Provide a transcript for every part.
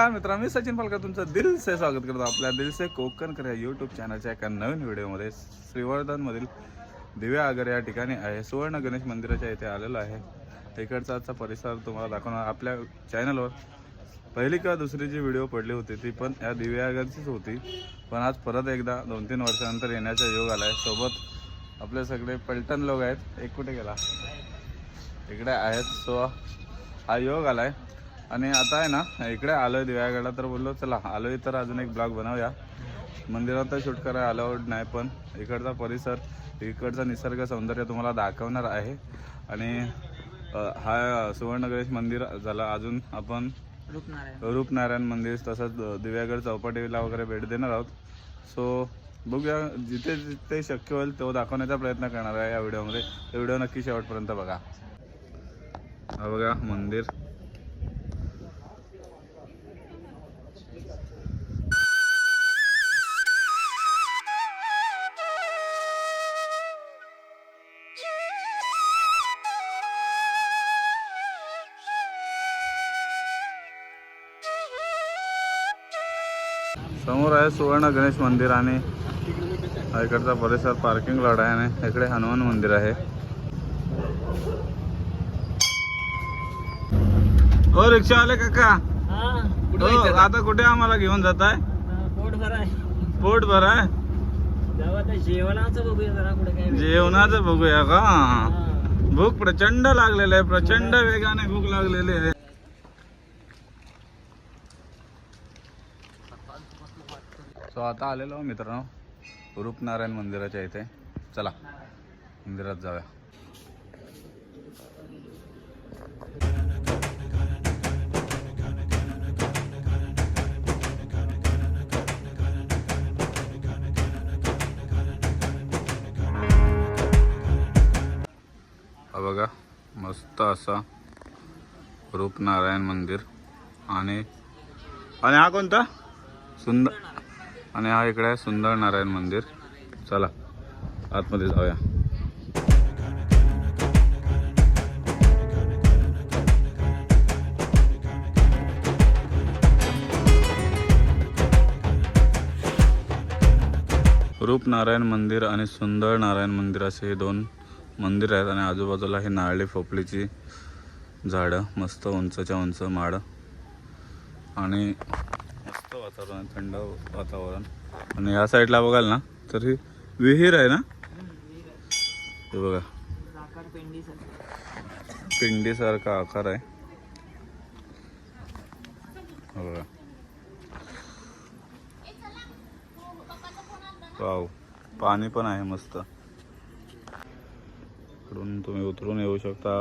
नमस्कार मित्रांनो मी सचिन पालकर तुमचं दिल से स्वागत करतो आपल्या दिल से कोकणकर या यूट्यूब चॅनलच्या एका नवीन व्हिडिओमध्ये श्रीवर्धनमधील दिव्या आगर या ठिकाणी आहे. सुवर्ण गणेश मंदिराच्या इथे आलेलो आहे. इकडचा आजचा परिसर तुम्हाला दाखवणार आपल्या चॅनलवर पहिली किंवा दुसरी जी व्हिडिओ पडली होती ती पण या दिव्या आगरचीच होती. पण आज परत एकदा दोन तीन वर्षानंतर येण्याचा योग आला आहे सोबत आपले सगळे पलटण लोक आहेत. एक कुठे गेला? इकडे आहेत. सो हा योग आला आहे आणि आता आहे ना इकडे आलोय दिव्यागडला तर बोललो चला आलोय तर अजून एक ब्लॉग बनवूया. मंदिरात तर शूट करायला अलाउड नाही पण इकडचा परिसर इकडचं निसर्ग सौंदर्य तुम्हाला दाखवणार आहे. आणि हा सुवर्ण गणेश मंदिर झालं अजून आपण रूपनारायण. रूपनारायण मंदिर तसंच दिव्यागड चौपाटीला वगैरे भेट देणार आहोत. सो बघूया जिथे जिथे शक्य होईल तो दाखवण्याचा प्रयत्न करणार आहे या व्हिडिओमध्ये तो व्हिडिओ नक्की शेवटपर्यंत बघा. हा बघा मंदिर. समोर आहे सुवर्ण गणेश मंदिर आणि इकडचा परिसर पार्किंग लॉट आहे आणि इकडे हनुमान मंदिर आहे. हो रिक्षा आले काका. हो आता कुठे आम्हाला घेऊन जात आहे पोट भर. आहे जेवणाचं बघूया जरा कुठे काय जेवणाचं बघूया का. भूक प्रचंड लागलेली आहे प्रचंड वेगाने भूक लागलेली आहे. सो आता आलेलो आहो मित्रांनो. रूपनारायण मंदिराच्या इथे. चला मंदिरात जाऊया. हा बघा मस्त असा रूपनारायण मंदिर. आणि आणि हा कोणता? सुंदर आणि हा इकडे आहे सुंदर नारायण मंदिर. चला आतमध्ये जाऊया. रूपनारायण मंदिर आणि सुंदर नारायण मंदिर असे हे दोन मंदिर आहेत आणि आजूबाजूला हे नारळी फोपलीची झाडं मस्त उंचच्या उंच माड. आणि वातावरण थंड वातावरण. आणि या साईडला बघाल ना तर ही विहीर आहे ना? हे बघा. पिंडीसारखा आकार आहे. बघा. वाव पाणी पण आहे मस्त. इकडून तुम्ही उतरून येऊ शकता.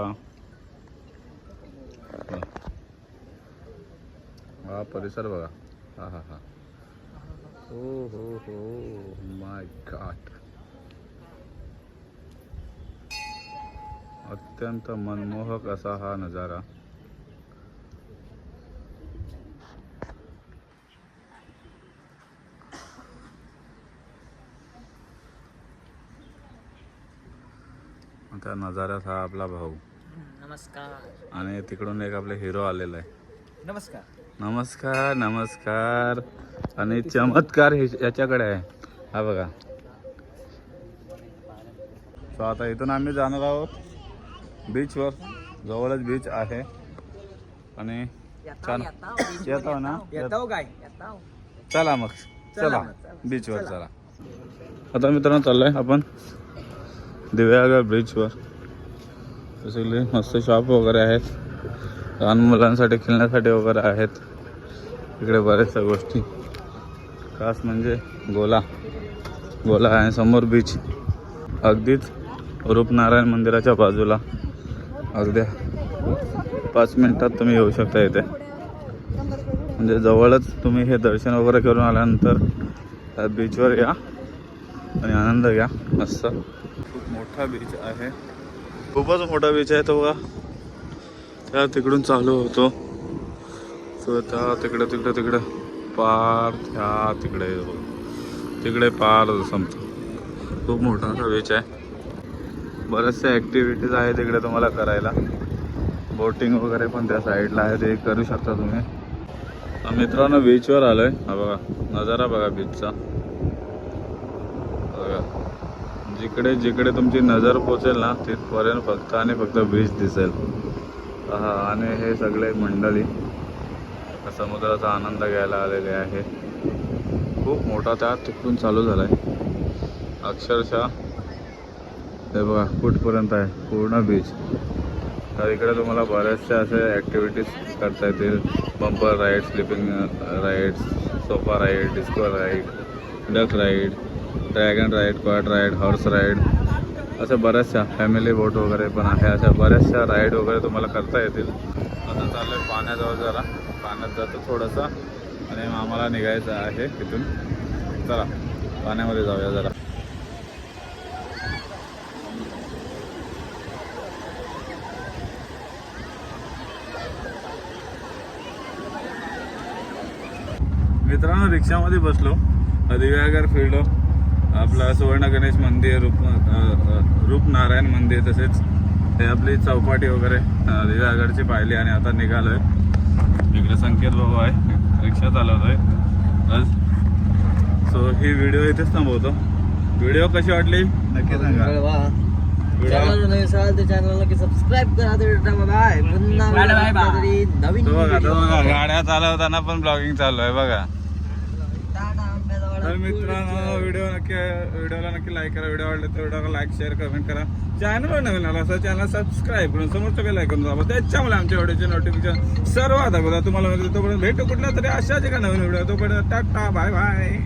हा परिसर बघा. हा हा हा हो हो हो माय गॉड अत्यंत मनमोहक असा हा नजारा. त्या नजाऱ्यात हा आपला भाऊ. नमस्कार. आणि तिकडून एक आपले हिरो आलेला आहे. नमस्कार. नमस्कार नमस्कार. आणि चमत्कार हे याच्याकडे आहे. हा बघा. सो आता इथून आम्ही जाणार आहोत. बीचवर जवळच बीच आहे. आणि छान. येतो ना काय? चला मग. चला. बीचवर चला. आता मित्रांनो चाललोय आपण दिव्यागर ब्रिजवर बेसिकली मस्त शॉप वगैरे आहेत. लहान मुलांसाठी खेळण्यासाठी वगैरे आहेत. इकडे बऱ्याचशा गोष्टी. खास म्हणजे गोला. गोला आहे समोर बीच अगदीच रूपनारायण मंदिराच्या बाजूला. अगद्या. पाच मिनिटात तुम्ही येऊ शकता इथे. म्हणजे जवळच तुम्ही हे दर्शन वगैरे करून आल्यानंतर त्या बीचवर या आणि आनंद घ्या. मस्त. खूप मोठा बीच आहे. खूपच मोठा बीच आहे तो बघा. त्या तिकडून चालू होतो. सो त्या तिकडे तिकडे तिकडे. पार त्या तिकडे. तिकडे पार संपतो खूप मोठा असा बीच आहे. बऱ्याचशा ॲक्टिव्हिटीज आहे तिकडे तुम्हाला करायला. बोटिंग वगैरे पण त्या साईडला आहे ते करू शकता तुम्ही. मित्रांनो बीचवर आलो हा बघा नजारा बघा बीचचा बघा. जिकडे जिकडे तुमची नजर पोचेल ना तिथपर्यंत फक्त आणि फक्त बीच दिसेल. हा आणि हे सगळे मंडळी. समुद्राचा आनंद घ्यायला आलेले आहे. खूप मोठा त्या तिकडून चालू झाला आहे अक्षरशः हे बघा कुठपर्यंत आहे? पूर्ण बीच तर इकडे तुम्हाला बऱ्याचशा असे ॲक्टिव्हिटीज करता येतील. Bumper ride slipping rides sofa ride disco ride duck ride dragon ride quad ride horse ride अशा बऱ्याचशा फॅमिली बोट वगैरे पण आहे. अशा बऱ्याचशा राईड वगैरे तुम्हाला करता येतील. आता चाललं पाण्याजवळ जरा. पाण्यात जातो थोडंसं. आणि मग आम्हाला निघायचं आहे तिथून चला पाण्यामध्ये जाऊया जरा. मित्रांनो रिक्षामध्ये बसलो. दिव्यागर फिरलो. आपलं सुवर्ण गणेश मंदिर रूप रूपनारायण मंदिर तसेच. हे आपली चौपाटी वगैरे दिव्यागडची पाहिली आणि आता निघालोय. इकडे संकेत बाबू आहे रिक्षा चालवतोय. आज सो ही व्हिडिओ इथेच थांबवतो. व्हिडिओ कशी वाटली? नक्की सांगा. गाड्या चालवताना पण ब्लॉगिंग चालू आहे बघा. तर मित्रांनो व्हिडिओ नक्की व्हिडिओला नक्की लाईक करा. व्हिडिओ आवडले तर व्हिडिओला लाईक शेअर कमेंट करा. चॅनलवर नवीन आला असं चॅनल सबस्क्राईब करून समोरचं काही ऐकून करून दाबा. त्याच्यामुळे आमच्या व्हिडिओचे नोटिफिकेशन सर्व आता बघा तुम्हाला मिळतं तोपर्यंत भेटू कुठल्या तरी अशाच एका नवीन व्हिडिओ तोपर्यंत टाटा बाय बाय